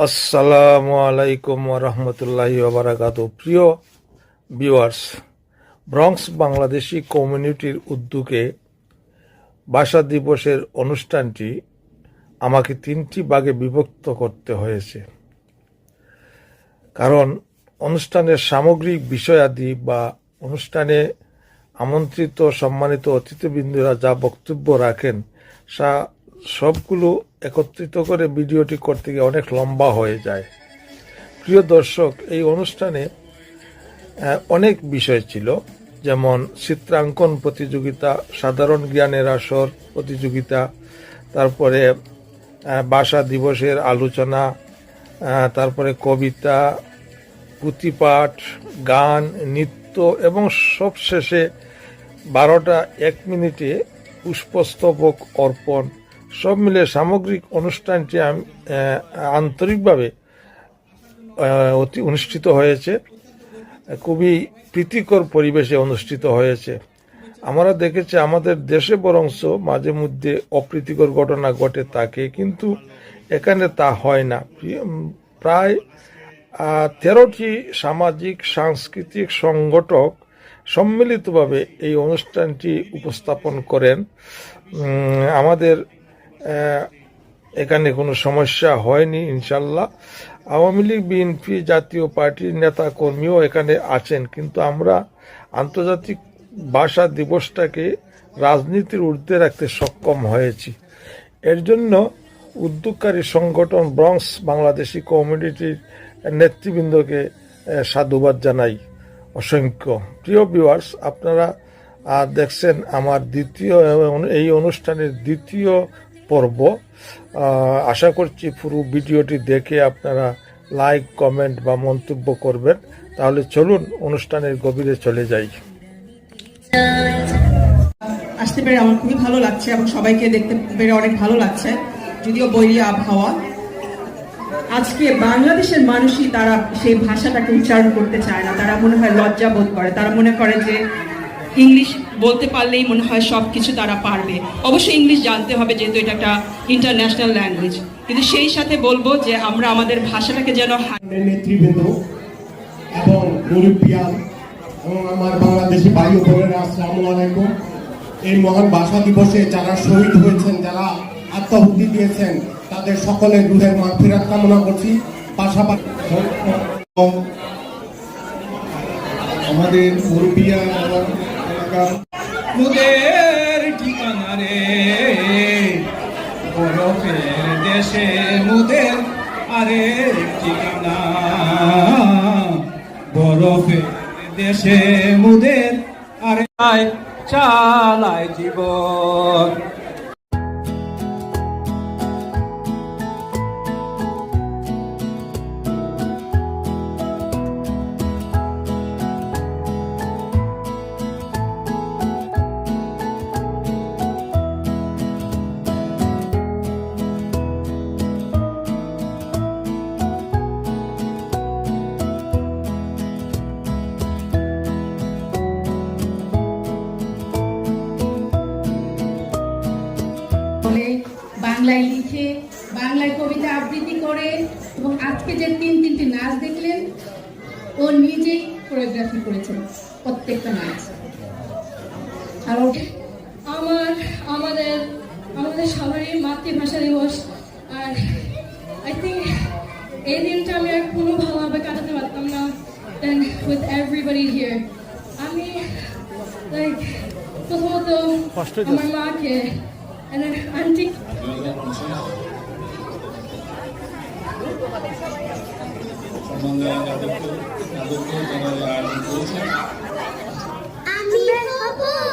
আসসালামু আলাইকুম রহমতুল্লাহি বারাকাত প্রিয় ভিউয়ার্স ব্রঙ্কস বাংলাদেশি কমিউনিটির উদ্যোগে ভাষা দিবসের অনুষ্ঠানটি আমাকে তিনটি ভাগে বিভক্ত করতে হয়েছে। কারণ অনুষ্ঠানের সামগ্রিক বিষয়াদি বা অনুষ্ঠানে আমন্ত্রিত সম্মানিত অতিথিবৃন্দরা যা বক্তব্য রাখেন সা সবগুলো একত্রিত করে ভিডিওটি করতে গিয়ে অনেক লম্বা হয়ে যায়। প্রিয় দর্শক, এই অনুষ্ঠানে অনেক বিষয় ছিল। যেমন চিত্রাঙ্কন প্রতিযোগিতা, সাধারণ জ্ঞানের আসর প্রতিযোগিতা, তারপরে ভাষা দিবসের আলোচনা তারপরে কবিতা, পুঁথিপাঠ, গান, নৃত্য এবং সবশেষে বারোটা এক মিনিটে পুষ্পস্তবক অর্পণ সব মিলে সামগ্রিক অনুষ্ঠানটি আন্তরিকভাবে অতি অনুষ্ঠিত হয়েছে। খুবই প্রীতিকর পরিবেশে অনুষ্ঠিত হয়েছে। আমরা দেখেছি আমাদের দেশে বরংশ মাঝে মধ্যে অপ্রীতিকর ঘটনা ঘটে থাকে, কিন্তু এখানে তা হয় না। প্রায় তেরোটি সামাজিক, সাংস্কৃতিক সংগঠক সম্মিলিতভাবে এই অনুষ্ঠানটি উপস্থাপন করেন। আমাদের এখানে কোনো সমস্যা হয়নি, ইনশাল্লাহ। আওয়ামী লীগ, বিএনপি জাতীয় পার্টির নেতা কর্মীও এখানে আছেন, কিন্তু আমরা আন্তর্জাতিক ভাষা দিবসটাকে রাজনীতির ঊর্ধ্বে রাখতে সক্ষম হয়েছি। এর জন্য উদ্যোগকারী সংগঠন ব্রঙ্কস বাংলাদেশি কমিউনিটির নেতৃবৃন্দকে সাধুবাদ জানাই অসংখ্য। প্রিয় ভিউয়ার্স, আপনারা দেখছেন আমার দ্বিতীয়, এই অনুষ্ঠানের দ্বিতীয় পর্ব। আশা করছি পুরো ভিডিওটি দেখে আপনারা লাইক, কমেন্ট বা মন্তব্য করবেন। তাহলে চলুন অনুষ্ঠানের গভীরে চলে যাই। আসতে পেরে আমার খুবই ভালো লাগছে এবং সবাইকে দেখতে পেরে অনেক ভালো লাগছে, যদিও বৈরী আবহাওয়া। আজকে বাংলাদেশের মানুষই তারা সেই ভাষাটাকে উচ্চারণ করতে চায় না, তারা মনে হয় লজ্জা বোধ করে। তারা মনে করে যে ইংলিশ বলতে পারলেই মনে হয় সব কিছু তারা পারবে। অবশ্যই ইংলিশ জানতে হবে যেহেতু এটা একটা ইন্টারন্যাশনাল ল্যাঙ্গুয়েজ কিন্তু সেই সাথে বলব যে আমরা আমাদের ভাষাটাকে যেন নেতৃবৃন্দ এবং এবং আমার বাংলাদেশি ভাই ও বোনেরা আসসালামু আলাইকুম। এই মহান ভাষা দিবসে যারা শহীদ হয়েছেন যারা আত্মাহুতি দিয়েছেন তাদের সকলের রুহের মাগফিরাত কামনা করছি। পাশাপাশি আমাদের মুরব্বিয়া এবং এলাকার মুদের ঠিকানা রে। বরফের দেশে মুদের আরে ঠিকানা। বরফের দেশে মুদের আরে চালায় জীবন। এবং আজকে যে তিন তিনটি নাচ দেখলেন ও নিজেই কোরিওগ্রাফি করেছেন প্রত্যেকটা নাচ। আর আমার আমাদের আমাদের সবারই মাতৃভাষা দিবস। আর আই থিঙ্ক এই দিনটা আমি আর কোনো ভালোভাবে কাটাতে পারতাম না দেন উইথ এভরিবডি হিয়ার আমি লাইক প্রথমত আমার মাকে আমি হব সকালবেলা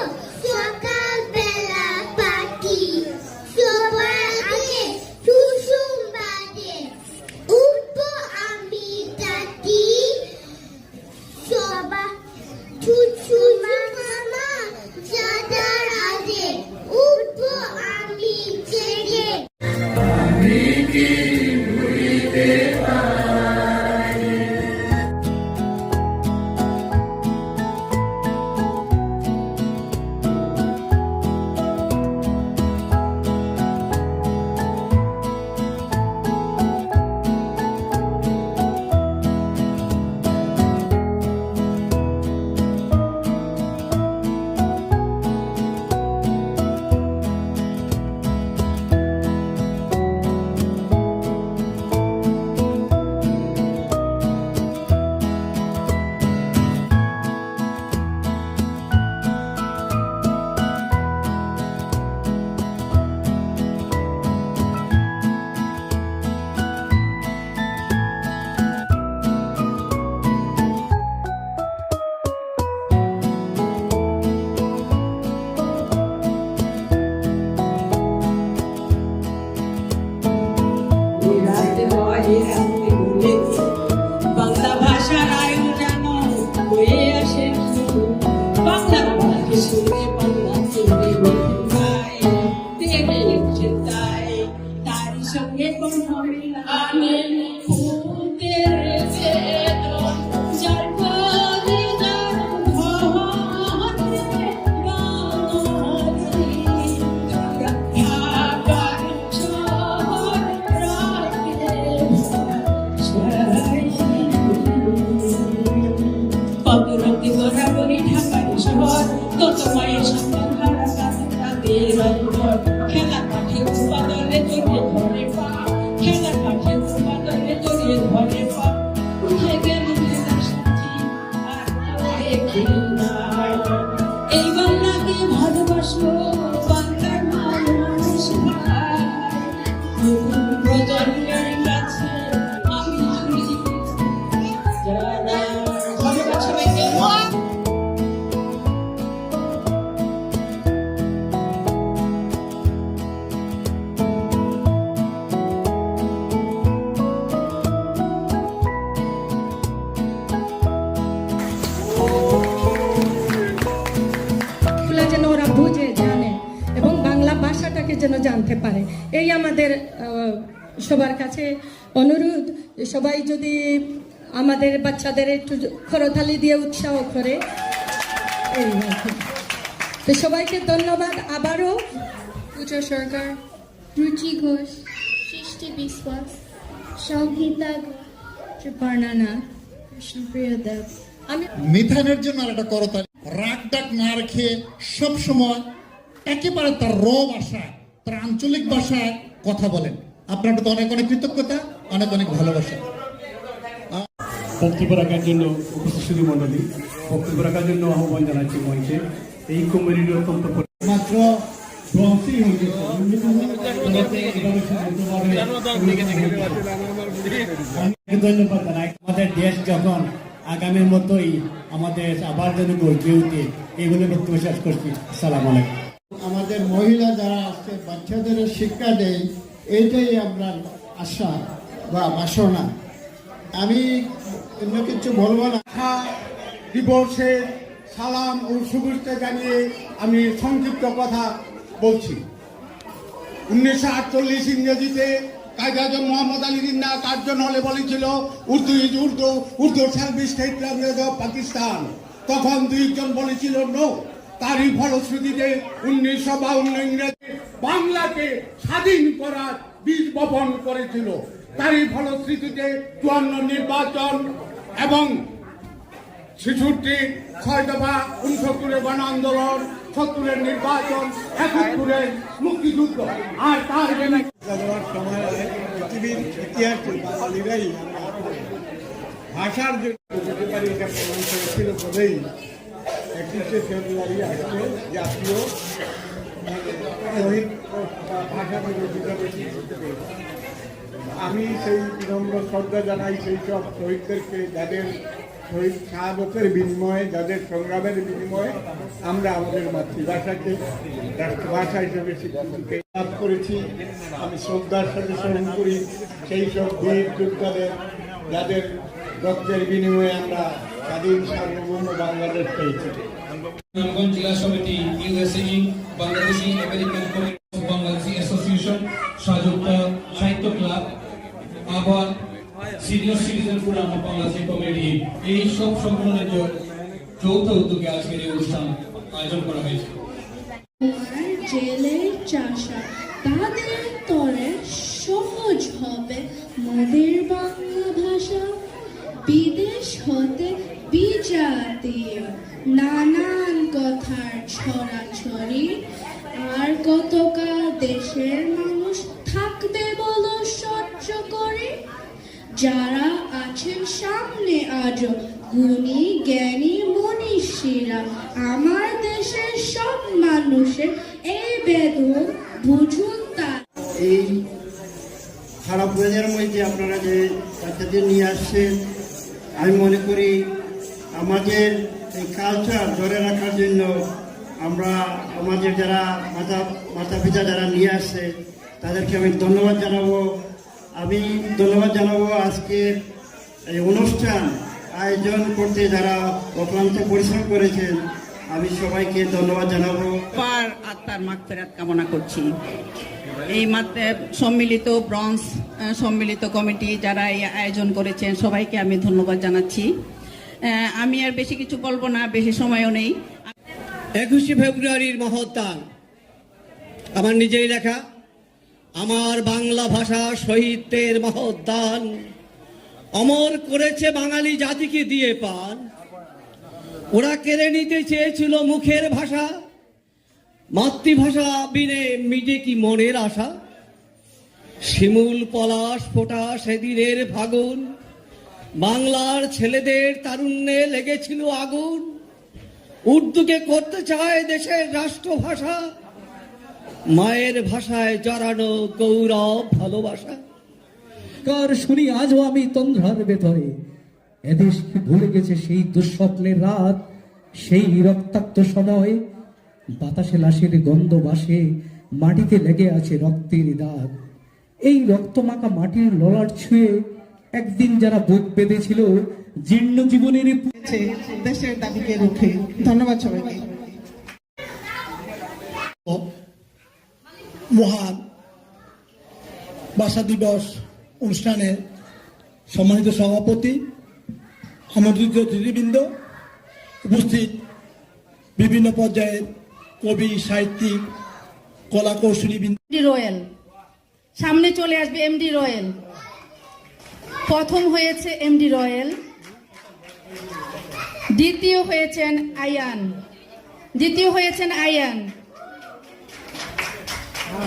আপনাদের সবার কাছে অনুরোধ যে সবাই যদি আমাদের বাচ্চাদের একটু খরতালি দিয়ে উৎসাহ করে। এই তো সবাইকে ধন্যবাদ আবারও। পূজা সরকার রুচি ঘোষ সৃষ্টি বিশ্বাস সংহিতা সুপর্ণানা কৃষ্ণপ্রিয় দেব। আমি মিথানের জন্য আর একটা করতালি। রাগ ডাক না রেখে সবসময় একেবারে তার র ভাষায় তার আঞ্চলিক ভাষায় কথা বলেন। আপনার প্রতি অনেক অনেক কৃতজ্ঞতা অনেক অনেক ভালোবাসা। বক্তব্য রাখার জন্য উপস্থিত মন্ডলী বক্তব্য রাখার জন্য আহ্বান জানাচ্ছি মঞ্চে। এই কমিটির অত্যন্ত মাত্র ধন্যবাদ আমাদের দেশ যখন আগামীর মতোই আমাদের আবার যেন গর্জে উঠে এইগুলো বক্তব্য শেষ করছি। সালাম আলাইকুম। আমাদের মহিলা যারা আছে বাচ্চাদের শিক্ষা দেয় এইটাই আমরা আশা বা বাসনা। আমি অন্য কিছু বলব না। দিবসে সালাম ও শুভেচ্ছা জানিয়ে আমি সংক্ষিপ্ত কথা বলছি। উনিশশো আটচল্লিশ ইংরেজিতে কায়দা আজম মোহাম্মদ আলী জিন্না কার্জন হলে বলেছিল, Urdu is Urdu Urdu service state of Pakistan তখন দুইজন বলেছিল নো তারই ফলশ্রুতিতে উনিশশো বাউন্ন ইংরেজি বাংলাকে স্বাধীন করার বীজ বপন করেছিল। তারই ফলশ্রুতিতে চুয়ান্ন নির্বাচন এবং ছেষট্টি, ছয় দফা উনসত্তরের গণ আন্দোলন, সত্তরের নির্বাচন, একাত্তরের মুক্তিযুদ্ধ। আর তার পৃথিবীর ইতিহাসে বাঙালিরাই ভাষার পারি এটা প্রমাণ করেছিল বলেই একত্রিশে ফেব্রুয়ারি আসছে জাতীয় ভাষা আমি সেই বিনম্র শ্রদ্ধা জানাই সেই সব শহীদদেরকে, যাদের শহীদ শাহাদতের বিনিময়ে, যাদের সংগ্রামের বিনিময়ে আমরা আমাদের মাতৃভাষাকে, রাষ্ট্রভাষা হিসেবে স্বীকৃতি লাভ করেছি। আমি শ্রদ্ধার সাথে স্মরণ করি সেই সব বীর যোদ্ধাদের, যাদের রক্তের বিনিময়ে আমরা স্বাধীন সার্বভৌম বাংলাদেশ পেয়েছি। নারায়ণগঞ্জ জেলা সমিতি ইউএসএই Bangladeshi American Bangladeshi association Sanjukta Sahitya club আবার senior citizen forum Bangladeshi committee. এই সব সংগঠনের যৌথ উদ্যোগে আজকের এই অনুষ্ঠান আয়োজন করা হয়েছে। জেলের চাষা তাদের তরে সহজ হবে মোদের বাংলা ভাষা। বিদেশ হতে বিজাতীয় নানান কথার ছড়াছড়ি। আর কতকাল দেশের মানুষ থাকবে বলো সহ্য করে? যারা আছেন সামনে আজ গুণী, জ্ঞানী, মনীষীরা, আমার দেশের সব মানুষের এই বেদন বুঝুন তার এই খারাপ মধ্যে আপনারা যে বাচ্চাদের নিয়ে আসছেন আমি মনে করি আমাদের এই কালচার ধরে রাখার জন্য আমরা আমাদের যারা মাতা মাতা পিতা যারা নিয়ে আসছে তাদেরকে আমি ধন্যবাদ জানাব। আমি ধন্যবাদ জানাব আজকে এই অনুষ্ঠান আয়োজন করতে যারা অক্লান্ত পরিশ্রম করেছেন, আমি সবাইকে ধন্যবাদ জানাব। আত্মার মাগফিরাত কামনা করছি। এই সম্মিলিত ব্রঞ্জ সম্মিলিত কমিটি যারা এই আয়োজন করেছেন, সবাইকে আমি ধন্যবাদ জানাচ্ছি। আমি আর বেশি কিছু বলব না, বেশি সময়ও নেই। একুশে ফেব্রুয়ারির মহোত্তান আমার নিজেই লেখা, আমার বাংলা ভাষা শহীদদের মহোদ্দান অমর করেছে বাঙালি জাতিকে দিয়ে পান। ওরা কেড়ে নিতে চেয়েছিল মুখের ভাষা। মাতৃভাষা বিনে মিটে কি মনের আশা? শিমুল, পলাশ ফোটা সেদিনের ফাগুন। বাংলার ছেলেদের তারুণ্যে লেগেছিল আগুন। উর্দুকে করতে চায় দেশের রাষ্ট্রভাষা। মায়ের ভাষায় জড়ানো গৌরব ভালোবাসা। কার শুনি আজও আমি তন্দ্রার ভেতরে। এদেশকে ভুলে গেছে সেই দুঃস্বপ্নের রাত, সেই রক্তাক্ত সময়? বাতাসে লাশের গন্ধ বাসে মাটিতে লেগে আছে রক্তের দাগ। এই রক্তমাখা মাটির ললাট ছুঁয়ে একদিন যারা বুক বেঁধেছিল জীর্ণ জীবনের দেশের দাবিকে রুখে। ধন্যবাদ সবাইকে। মহান ভাষা দিবস অনুষ্ঠানের সম্মানিত সভাপতি আমন্ত্রিত অতিথিবৃন্দ উপস্থিত বিভিন্ন পর্যায়ের কবি, সাহিত্যিক কলা কৌশলীবৃন্দ এমডি রয়েল সামনে চলে আসবে এমডি রয়েল প্রথম হয়েছে এমডি রয়েল দ্বিতীয় হয়েছেন আয়ান। দ্বিতীয় হয়েছেন আয়ান।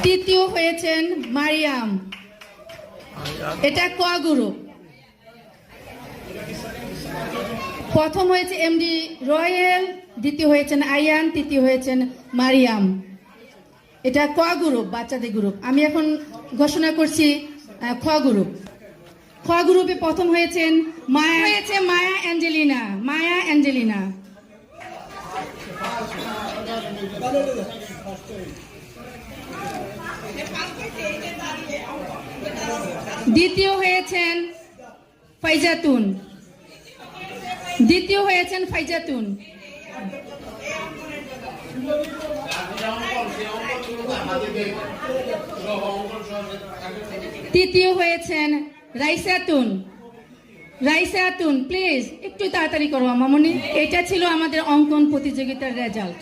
তৃতীয় হয়েছেন মারিয়াম। এটা ক প্রথম হয়েছে এমডি রয়েল দ্বিতীয় হয়েছেন আয়ান, তৃতীয় হয়েছেন মারিয়াম। এটা ক গ্রুপ? বাচ্চাদের গ্রুপ। আমি এখন ঘোষণা করছি খ গ্রুপ। খ গ্রুপে প্রথম হয়েছেন মায়া হয়েছে মায়া অ্যাঞ্জেলিনা। মায়া অ্যাঞ্জেলিনা। দ্বিতীয় হয়েছেন ফাইজাতুন। দ্বিতীয় হয়েছেন ফাইজাতুন। তৃতীয় হয়েছেন রাইসাতুন রাইসাতুন প্লিজ একটু তাড়াতাড়ি করো মামনি। এটা ছিল আমাদের অঙ্কন প্রতিযোগিতার রেজাল্ট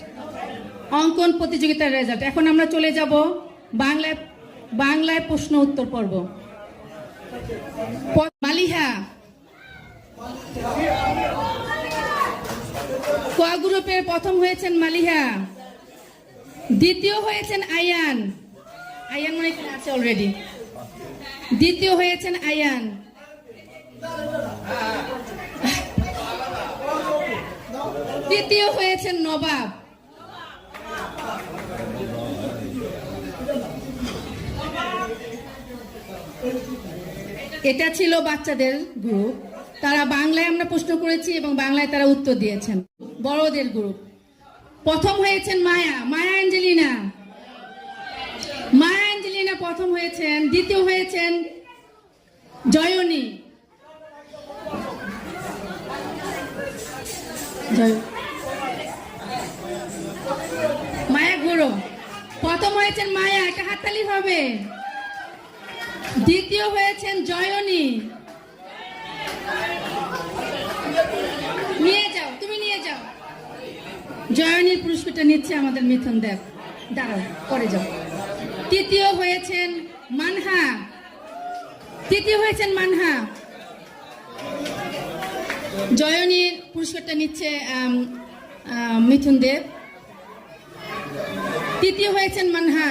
অঙ্কন প্রতিযোগিতার রেজাল্ট এখন আমরা চলে যাব বাংলায় বাংলায় প্রশ্ন উত্তর পর্ব। মালিহা। ক প্রথম হয়েছেন মালিহা। দ্বিতীয় হয়েছেন আয়ান। আয়ান মনে আছে অলরেডি দ্বিতীয় হয়েছেন আয়ান। তৃতীয় হয়েছেন নবাব। এটা ছিল বাচ্চাদের গ্রুপ তারা বাংলায় আমরা প্রশ্ন করেছি এবং বাংলায় তারা উত্তর দিয়েছেন। বড়দের গ্রুপ প্রথম হয়েছেন মায়া। মায়া অ্যাঞ্জেলিনা। মায়া অ্যাঞ্জেলিনা প্রথম হয়েছেন। দ্বিতীয় হয়েছেন জয়নী। জয়- মায়া গুরু প্রথম হয়েছেন মায়া। একটা হাততালি হবে। দ্বিতীয় হয়েছেন জয়নী। নিয়ে যাও, তুমি নিয়ে যাও। জয়নীর পুরস্কারটা নিচ্ছে আমাদের মিথুন দেব। দাঁড়াও, পরে যাও। তৃতীয় হয়েছেন মানহা। তৃতীয় হয়েছেন মানহা। জয়নীর পুরস্কারটা নিচ্ছে মিথুন দেব। তৃতীয় হয়েছেন মানহা।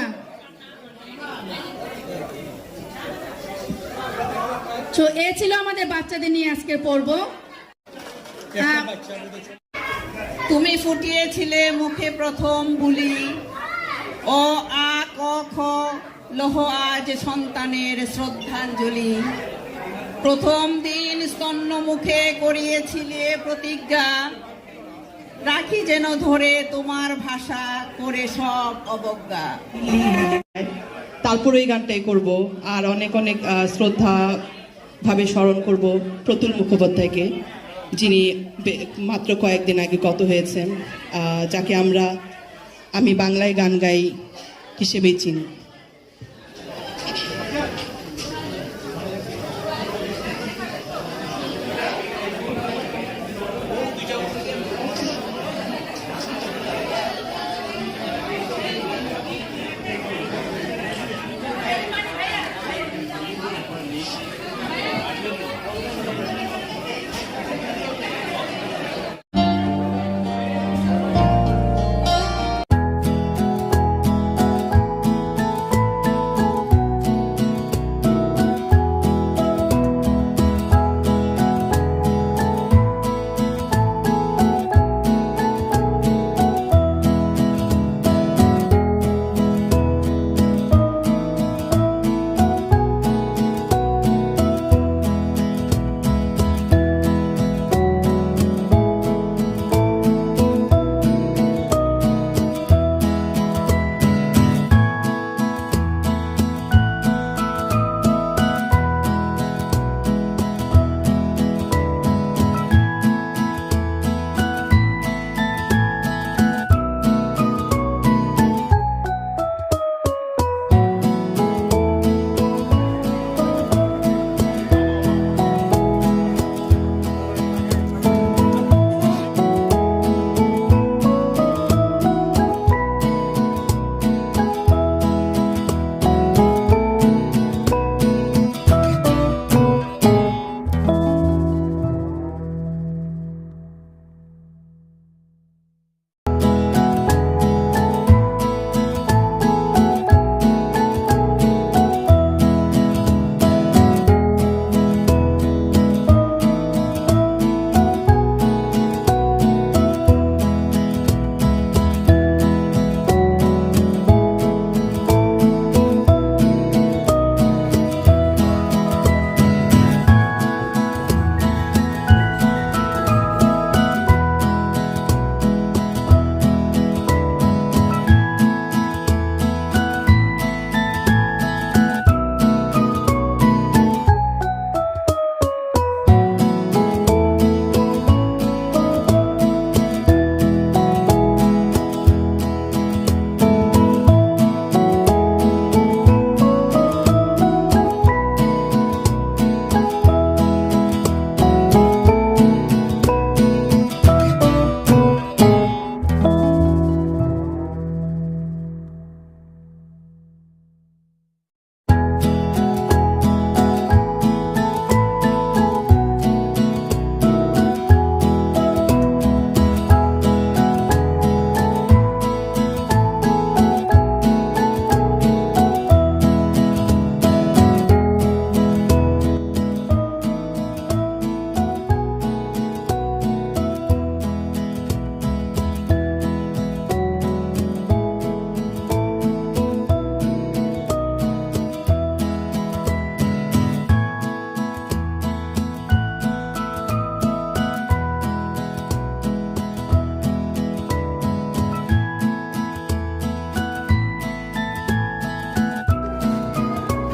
তো এ ছিল আমাদের বাচ্চাদের নিয়ে আজকের পর্ব। তুমি ফুটিয়েছিলে মুখে প্রথম বুলি। অ আ ক খ লহ আজ সন্তানের শ্রদ্ধাঞ্জলি। প্রথম দিন স্তন্য মুখে করিয়েছিলে প্রতিজ্ঞা। রাখি যেন ধরে তোমার ভাষা করে সব অবজ্ঞা। তারপর এই গানটাই করব। আর অনেক অনেক শ্রদ্ধা ভাবে স্মরণ করব প্রতুল মুখোপাধ্যায়কে, যিনি মাত্র কয়েকদিন আগে গত হয়েছেন যাকে আমরা আমি বাংলায় গান গাই হিসেবেই চিনি।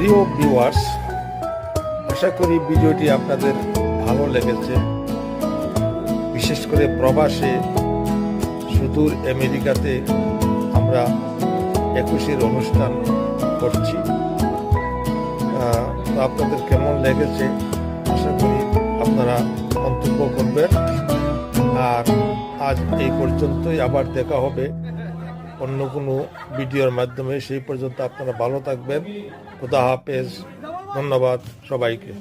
প্রিয় ভিউয়ার্স আশা করি ভিডিওটি আপনাদের ভালো লেগেছে। বিশেষ করে প্রবাসে সুদূর আমেরিকাতে আমরা একুশের অনুষ্ঠান করছি। তো আপনাদের কেমন লেগেছে? আশা করি আপনারা মন্তব্য করবেন। আর আজ এই পর্যন্তই, আবার দেখা হবে অন্য কোনো ভিডিওর মাধ্যমে সেই পর্যন্ত আপনারা ভালো থাকবেন। খুদা হাফেজ। ধন্যবাদ সবাইকে।